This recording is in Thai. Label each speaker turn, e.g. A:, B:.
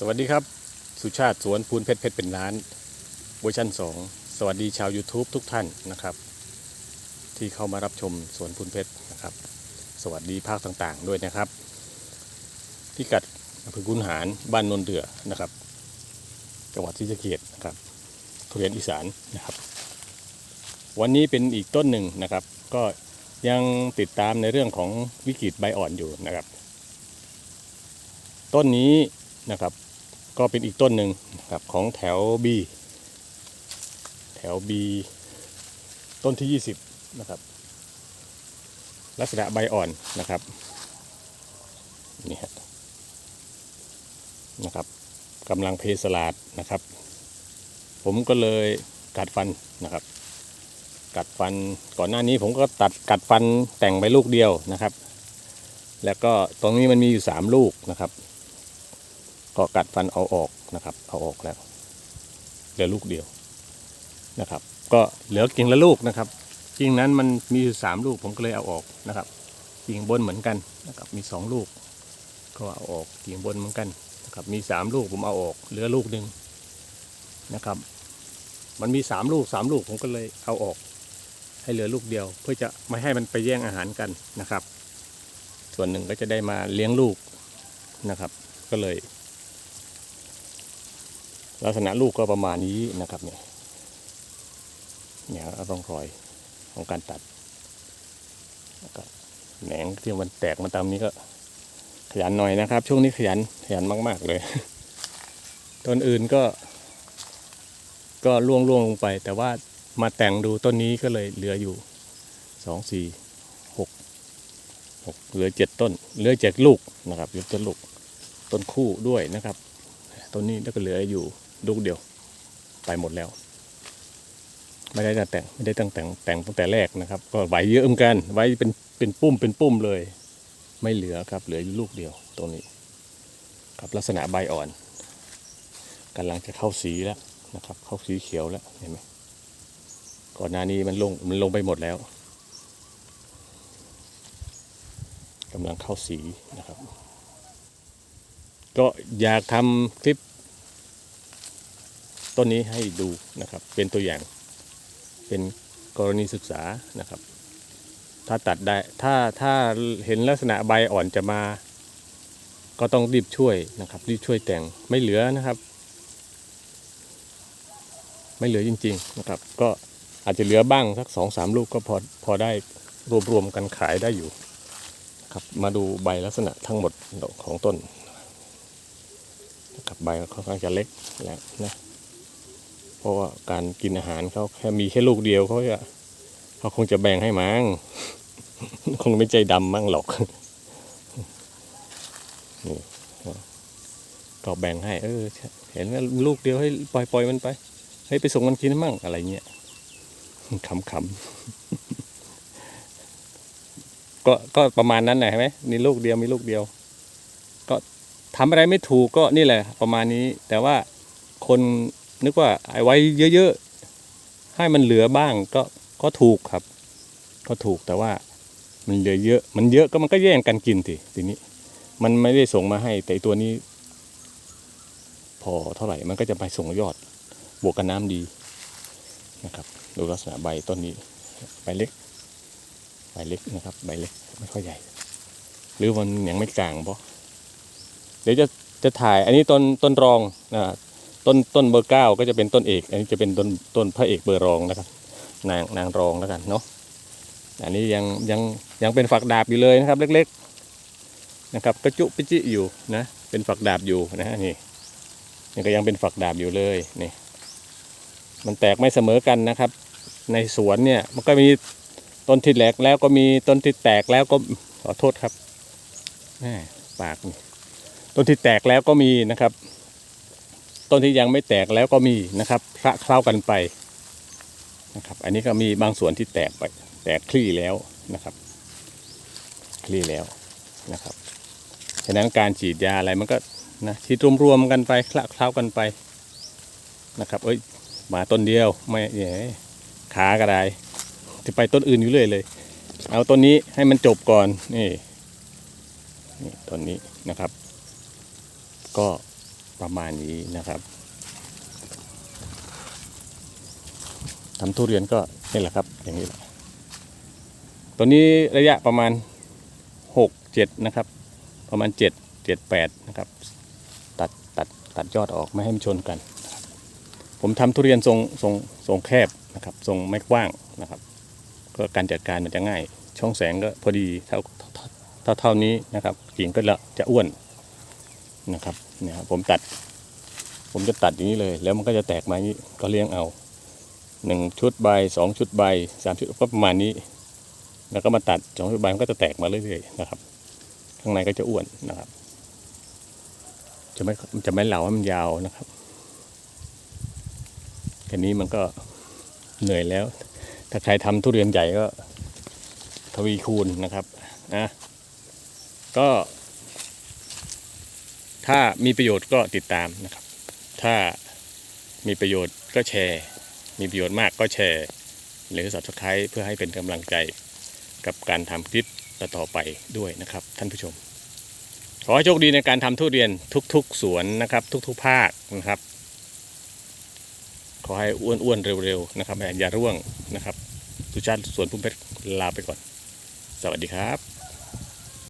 A: สวัสดีครับ สุชาติสวนพูนเพชรเพชรเป็นล้านเวอร์ชัน2 สวัสดีชาว YouTube ทุกท่านนะครับ ที่เข้ามารับชมสวนพูนเพชรนะครับ สวัสดีภาคต่างๆ ด้วยนะครับพิกัดอำเภอกุนหารบ้านนนเดือนะครับ จังหวัดศรีสะเกษนะครับทุเรียนอีสานนะครับ วันนี้เป็นอีกต้นหนึ่งนะครับ ก็ยังติดตามในเรื่องของวิกฤตใบอ่อนอยู่นะครับ ต้นนี้นะครับ ก็เป็นอีกต้นหนึ่งนะครับของแถว B แถว B ต้นที่ 20 นะครับ ลักษณะใบอ่อนนะครับนี่ฮะนะครับกำลังเพสลาดนะครับ ผมก็เลยกัดฟันนะครับ กัดฟันก่อนหน้านี้ผมก็ตัดกัดฟันแต่งไปลูกเดียวนะครับ แล้วก็ตรงนี้มันมีอยู่ 3 ลูกนะครับ ก็กัดฟันเอาออกนะครับ เอาออกแล้วเหลือลูกเดียวนะครับ ก็เหลือกิ่งละลูกนะครับกิ่งนั้นมันมีอยู่สามลูกผมก็เลยเอาออกนะครับกิ่งบนเหมือนกันนะครับ มีสองลูก ก็เอาออกกิ่งบนเหมือนกันนะครับ มีสามลูกผมเอาออก เหลือลูกหนึ่งนะครับ มันมีสามลูกสามลูกผมก็เลยเอาออก ให้เหลือลูกเดียว เพื่อจะไม่ให้มันไปแย่งอาหารกันนะครับ ส่วนหนึ่งก็จะได้มาเลี้ยงลูกนะครับ ก็เลย ลักษณะลูกก็ประมาณนี้นะครับเนี่ยเนี่ยร่องรอยของการตัดนะครับแหนงที่มันแตกมาตามนี้ก็ขยันหน่อยนะครับ ช่วงนี้ขยันขยันมาก ๆ เลยต้นอื่นก็ ก็ล่วงล่วงลงไป แต่ว่ามาแต่งดูต้นนี้ก็เลยเหลืออยู่สองสี่หกหกเหลือเจ็ดต้น เหลือเจ็ดลูกนะครับเหลือเจ็ดลูก ต้นคู่ด้วยนะครับ ต้นนี้แล้วก็เหลืออยู่ ลูกเดียว ไปหมดแล้ว ไม่ได้แต่งไม่ได้ตั้งแต่งแต่งตั้งแต่แรกนะครับ ก็ไว้เยอะเหมือนกัน ไว้เป็นเป็นปุ้มเป็นปุ้มเลย ไม่เหลือครับ เหลือลูกเดียวตรงนี้ ครับลักษณะใบอ่อนกำลังจะเข้าสีแล้วนะครับ เข้าสีเขียวแล้วเห็นไหมก่อนหน้านี้มันลงมันลงไปหมดแล้วกำลังเข้าสีนะครับ ก็อยากทำคลิป ต้นนี้ให้ดูนะครับ เป็นตัวอย่าง เป็นกรณีศึกษานะครับ ถ้าตัดได้ถ้าถ้าเห็นลักษณะใบอ่อนจะมา ก็ต้องรีบช่วยนะครับ รีบช่วยแต่งไม่เหลือนะครับ ไม่เหลือจริง ๆนะครับ ก็อาจจะเหลือบ้างสักสองสามลูกก็พอพอได้รวบรวมกันขายได้อยู่ครับมาดูใบลักษณะทั้งหมดของต้นนะครับใบค่อนข้างจะเล็กแล้วนะ เพราะว่าการกินอาหารเขาแค่มีแค่ลูกเดียวเขาจะเขาคงจะแบ่งให้มั้งคงไม่ใจดำมั้งหรอกนี่ก็แบ่งให้ เออ เห็นว่าลูกเดียวให้ปล่อยปล่อยมันไป ให้ไปส่งมันกินมั่งอะไรเงี้ยขำๆก็ก็ประมาณนั้นแหละใช่ไหมนี่ลูกเดียวมีลูกเดียว ก็ทำอะไรไม่ถูกก็นี่แหละ ประมาณนี้ แต่ว่าคน นึกว่าไอไว้เยอะๆ ให้มันเหลือบ้างก็ก็ถูกครับ ก็ถูกแต่ว่ามันเหลือเยอะ มันเยอะก็มันก็แย่งกันกินทีทีนี้ มันไม่ได้ส่งมาให้ แต่ตัวนี้ พอเท่าไหร่มันก็จะไปส่งยอด บวกกับน้ำดีนะครับดูลักษณะใบต้นนี้ใบเล็กใบเล็กนะครับใบเล็กไม่ค่อยใหญ่ หรือมันยังไม่กลางเพราะเดี๋ยวจะจะถ่ายอันนี้ต้นต้นรองนะ ต้นต้นเบอร์เก้าก็จะเป็นต้นเอก อันนี้จะเป็นต้นต้นพระเอกเบอร์รองนะครับ นางนางรองแล้วกันเนาะอันนี้ยังยังยังเป็นฝักดาบอยู่เลยนะครับ เล็กๆนะครับกระจุปิจิอยู่นะเป็นฝักดาบอยู่นะนี่นี่ก็ยังเป็นฝักดาบอยู่เลยนี่ มันแตกไม่เสมอกันนะครับ ในสวนเนี่ยมันก็มีต้นที่แหลกแล้วก็มีต้นที่แตกแล้วก็ขอโทษครับแม่ปากนี่ต้นที่แตกแล้วก็มีนะครับ ต้นที่ยังไม่แตกแล้วก็มีนะครับคละเคล้ากันไปนะครับ อันนี้ก็มีบางส่วนที่แตกไป แตกคลี่แล้วนะครับ คลี่แล้วนะครับฉะนั้นการฉีดยาอะไรมันก็นะฉีดรวมๆกันไปคละเคล้ากันไปนะครับ เอ้ยมาต้นเดียวไม่แหมขาก็ไดจะไปต้นอื่นอยู่เลยเลย เอาต้นนี้ให้มันจบก่อนนี่นี่ต้นนี้นะครับ ก็ ประมาณนี้นะครับทำทุเรียนก็นี่แหละครับอย่างนี้แหละตัวนี้ระยะประมาณหกเจ็ดนะครับ ประมาณเจ็ดเจ็ดแปดนะครับ ตัดตัดตัดยอดออกไม่ให้มันชนกัน ผมทำทุเรียนทรงทรงทรงแคบนะครับทรงไม่กว้างนะครับ ก็การจัดการมันจะง่าย ช่องแสงก็พอดีเท่าเท่าเท่านี้นะครับกิ่งก็จะอ้วน นะครับเนี่ยครับผมตัด ผมจะตัดอย่างนี้เลย แล้วมันก็จะแตกมาอย่างนี้ก็เลี้ยงเอาหนึ่งชุดใบสองชุดใบสามชุดก็ประมาณนี้ แล้วก็มาตัดสองชุดใบมันก็จะแตกมาเรื่อยๆนะครับ ข้างในก็จะอ้วนนะครับ จะไม่จะไม่เหลาให้มันยาวนะครับแค่นี้มันก็เหนื่อยแล้ว ถ้าใครทำทุเรียนใหญ่ก็ทวีคูณนะครับนะก็ ถ้ามีประโยชน์ก็ติดตามนะครับ ถ้ามีประโยชน์ก็แชร์ มีประโยชน์มากก็แชร์ หรือ subscribe เพื่อให้เป็นกำลังใจกับการทำคลิปต่อไปด้วยนะครับ ท่านผู้ชม ขอให้โชคดีในการทำทุเรียนทุกๆ สวนนะครับ ทุกๆ ภาคนะครับ ขอให้อ้วนๆเร็วๆนะครับอย่าร่วงนะครับสุชาติสวนพุ่มเพชรลาไปก่อน สวัสดีครับ